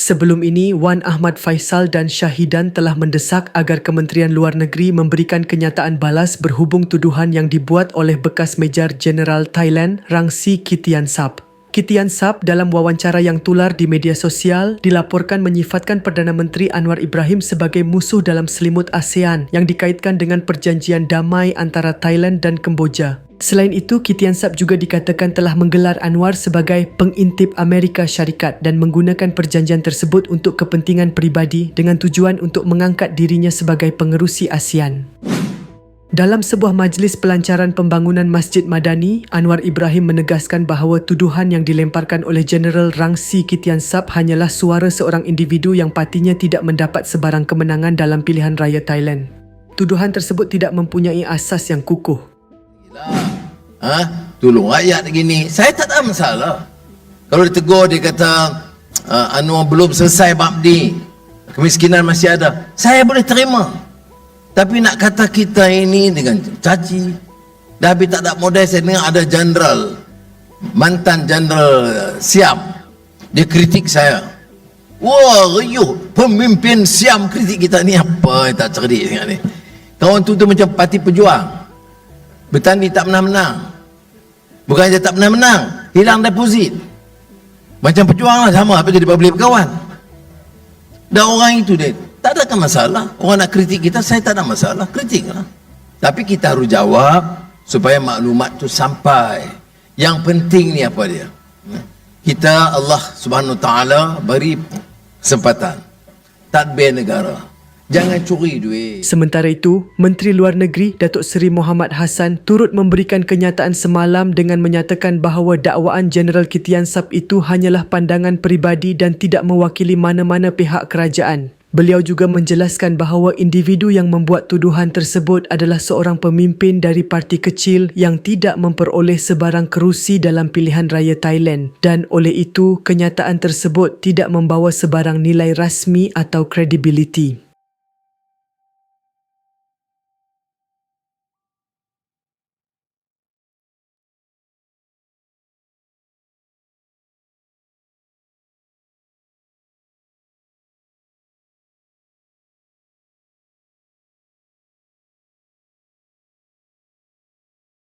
Sebelum ini, Wan Ahmad Faisal dan Syahidan telah mendesak agar Kementerian Luar Negeri memberikan kenyataan balas berhubung tuduhan yang dibuat oleh bekas Mejar Jeneral Thailand Rangsi Kitiansap. Kitiansap dalam wawancara yang tular di media sosial dilaporkan menyifatkan Perdana Menteri Anwar Ibrahim sebagai musuh dalam selimut ASEAN yang dikaitkan dengan perjanjian damai antara Thailand dan Kemboja. Selain itu, Kitian Sap juga dikatakan telah menggelar Anwar sebagai pengintip Amerika Syarikat dan menggunakan perjanjian tersebut untuk kepentingan peribadi dengan tujuan untuk mengangkat dirinya sebagai pengerusi ASEAN. Dalam sebuah majlis pelancaran pembangunan Masjid Madani, Anwar Ibrahim menegaskan bahawa tuduhan yang dilemparkan oleh Jeneral Rangsi Kitian Sap hanyalah suara seorang individu yang patinya tidak mendapat sebarang kemenangan dalam pilihan raya Thailand. Tuduhan tersebut tidak mempunyai asas yang kukuh. Ha? tolong rakyat gini. Saya tak ada masalah. Kalau ditegur dia kata uh, Anwar belum selesai bab ni kemiskinan masih ada. Saya boleh terima. Tapi nak kata kita ini dengan caci. Dah habis tak ada modal saya dengar ada jenderal mantan jenderal uh, Siam. Dia kritik saya. Wah riuh. Pemimpin Siam kritik kita. Ni apa tak cerdik dengan ni? Kawan tu tu macam parti pejuang Bertani tak pernah menang. Bukan saja tak pernah menang, hilang deposit. Macam pejuang lah sama apa jadi beli berkawan. Dan orang itu dia tak ada masalah. Orang nak kritik kita, saya tak ada masalah. Kritik lah. Tapi kita harus jawab supaya maklumat tu sampai. Yang penting ni apa dia? Kita Allah Subhanahu Taala beri kesempatan. Tadbir negara. Jangan curi duit. Sementara itu, Menteri Luar Negeri Datuk Seri Muhammad Hassan turut memberikan kenyataan semalam dengan menyatakan bahawa dakwaan Jeneral Kitian Sap itu hanyalah pandangan peribadi dan tidak mewakili mana-mana pihak kerajaan. Beliau juga menjelaskan bahawa individu yang membuat tuduhan tersebut adalah seorang pemimpin dari parti kecil yang tidak memperoleh sebarang kerusi dalam pilihan raya Thailand dan oleh itu kenyataan tersebut tidak membawa sebarang nilai rasmi atau kredibiliti.